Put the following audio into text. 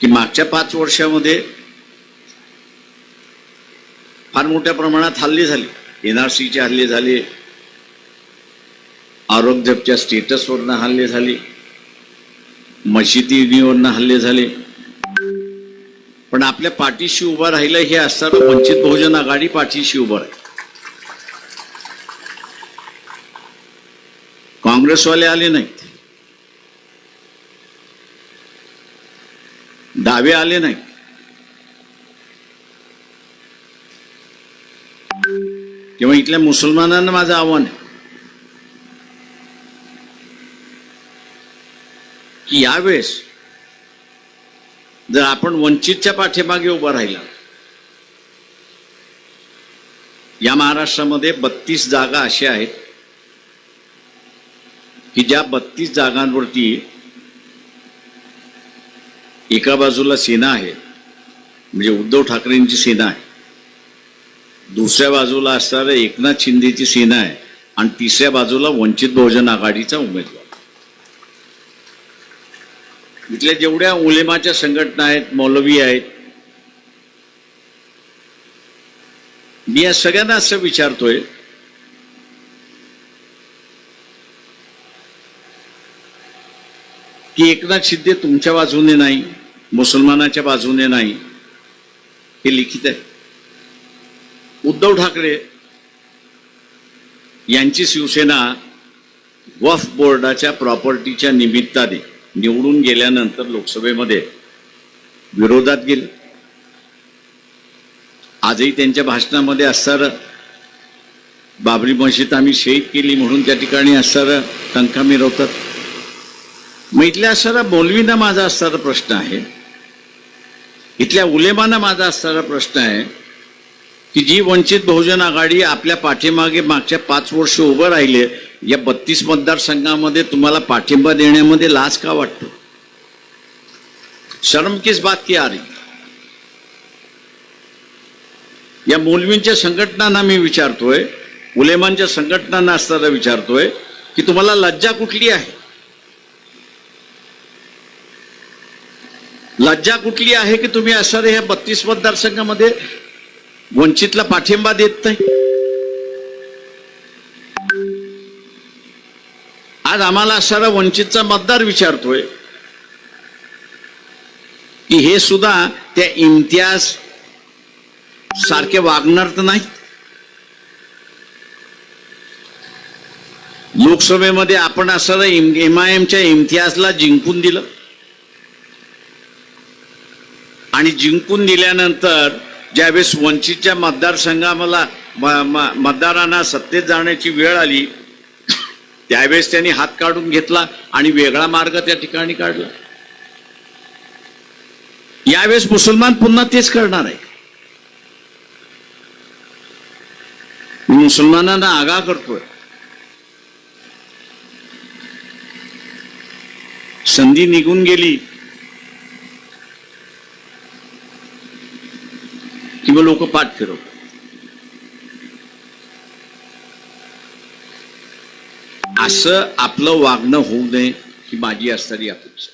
की मागच्या पाच वर्षामध्ये फार मोठ्या प्रमाणात हल्ले झाले. एनआरसीचे हल्ले झाले. औरंगजेबच्या स्टेटसवरनं हल्ले झाले. मशिदीवरनं हल्ले झाले. पण आपल्या पाठीशी उभं राहिलं हे असताना वंचित बहुजन आघाडी पाठीशी उभं राहील. काँग्रेसवाले आले नाहीत. डावे आले नाही किंवा इथल्या मुसलमानांना माझं आव्हान आहे. की यावेळेस जर आपण वंचितच्या पाठीमागे उभा राहिला या महाराष्ट्रामध्ये बत्तीस जागा अशा आहेत की ज्या बत्तीस जागांवरती एका बाजूला सेना आहे म्हणजे उद्धव ठाकरेंची सेना आहे दुसऱ्या बाजूला असणाऱ्या एकनाथ शिंदेची सेना आहे आणि तिसऱ्या बाजूला वंचित बहुजन आघाडीचा उमेदवार. इथल्या जेवढ्या उलेमाच्या संघटना आहेत मौलवी आहेत मी या सगळ्यांना असं विचारतोय की एकनाथ शिंदे तुमच्या बाजूने नाही मुसलमानाच्या बाजूने नाही हे लिखित आहे. उद्धव ठाकरे यांची शिवसेना वफ बोर्डाच्या प्रॉपर्टीच्या निमित्ताने निवडून गेल्यानंतर लोकसभेमध्ये विरोधात गेले. आजही त्यांच्या भाषणामध्ये असणारं बाबरी मशीद आम्ही शहीद केली म्हणून त्या ठिकाणी असणारं टंका मिरवतात. मग इथल्या असणारा मौलवींना माझा असणारा प्रश्न आहे. इथल्या उलेमाना माझा असणारा प्रश्न आहे की जी वंचित बहुजन आघाडी आपल्या पाठीमागे मागच्या पाच वर्ष उभं राहिले या बत्तीस मतदारसंघामध्ये तुम्हाला पाठिंबा देण्यामध्ये लाज का वाटतो? शरम किस बात की आ रही? या मौलवींच्या संघटनांना मी विचारतोय उलेमांच्या संघटनांना असताना विचारतोय की तुम्हाला लज्जा कुठली आहे? लज्जा कुठली आहे की तुम्ही असणाऱ्या ह्या बत्तीस मतदारसंघामध्ये वंचितला पाठिंबा देत नाही? आज आम्हाला असणारा वंचितचा मतदार विचारतोय की हे सुद्धा त्या इम्तियाज सारखे वागणार तर नाही लोकसभेमध्ये आपण असणारा एम आय एमच्या इम्तियाजला जिंकून दिलं. आणि जिंकून दिल्यानंतर ज्यावेळेस वंचितच्या मतदारसंघाला म- म- मतदारांना सत्तेत जाण्याची वेळ आली त्यावेळेस त्यांनी हात काढून घेतला आणि वेगळा मार्ग त्या ठिकाणी काढला. यावेळेस मुसलमान पुन्हा तेच करणार आहे. मुसलमानांना आगा करतोय. संधी निघून गेली किंवा लोक पाठ फिरवतात. असं आपलं वागणं होऊ नये ही माझी असणारी अपेक्षा